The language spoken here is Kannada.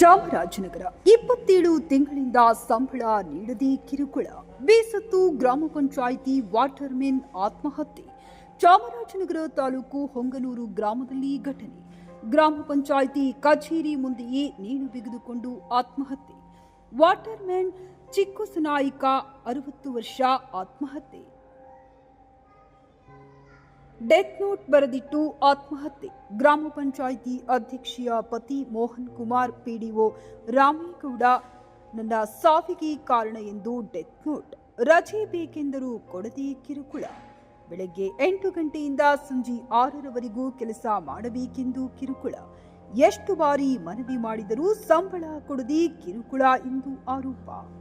ಚಾಮರಾಜನಗರ ಇಪ್ಪತ್ತೇಳು ತಿಂಗಳಿಂದ ಸಂಬಳ ನೀಡದೆ ಕಿರುಕುಳ. ಬೇಸತ್ತು ಗ್ರಾಮ ಪಂಚಾಯಿತಿ ವಾಟರ್ಮೆನ್ ಆತ್ಮಹತ್ಯೆ. ಚಾಮರಾಜನಗರ ತಾಲೂಕು ಹೊಂಗನೂರು ಗ್ರಾಮದಲ್ಲಿ ಘಟನೆ. ಗ್ರಾಮ ಪಂಚಾಯಿತಿ ಕಚೇರಿ ಮುಂದೆಯೇ ನೇಣು ಬಿಗಿದುಕೊಂಡು ಆತ್ಮಹತ್ಯೆ. ವಾಟರ್ಮೆನ್ ಚಿಕ್ಕುಸನಾಯಿಕ ಅರವತ್ತು ವರ್ಷ ಆತ್ಮಹತ್ಯೆ. ಡೆತ್ ನೋಟ್ ಬರೆದಿಟ್ಟು ಆತ್ಮಹತ್ಯೆ. ಗ್ರಾಮ ಪಂಚಾಯಿತಿ ಅಧ್ಯಕ್ಷೆಯ ಪತಿ ಮೋಹನ್ ಕುಮಾರ್, ಪಿಡಿಒ ರಾಮೇಗೌಡ. ನನ್ನ ಸಾವಿಗೆ ಕಾರಣ ಎಂದು ಡೆತ್ ನೋಟ್ ರಜೆ ಬೇಕೆಂದರೂ ಕೊಡದೆ ಕಿರುಕುಳ. ಬೆಳಗ್ಗೆ ಎಂಟು ಗಂಟೆಯಿಂದ ಸಂಜೆ ಆರರವರೆಗೂ ಕೆಲಸ ಮಾಡಬೇಕೆಂದು ಕಿರುಕುಳ. ಎಷ್ಟು ಬಾರಿ ಮನವಿ ಮಾಡಿದರೂ ಸಂಬಳ ಕೊಡದೆ ಕಿರುಕುಳ ಎಂದು ಆರೋಪ.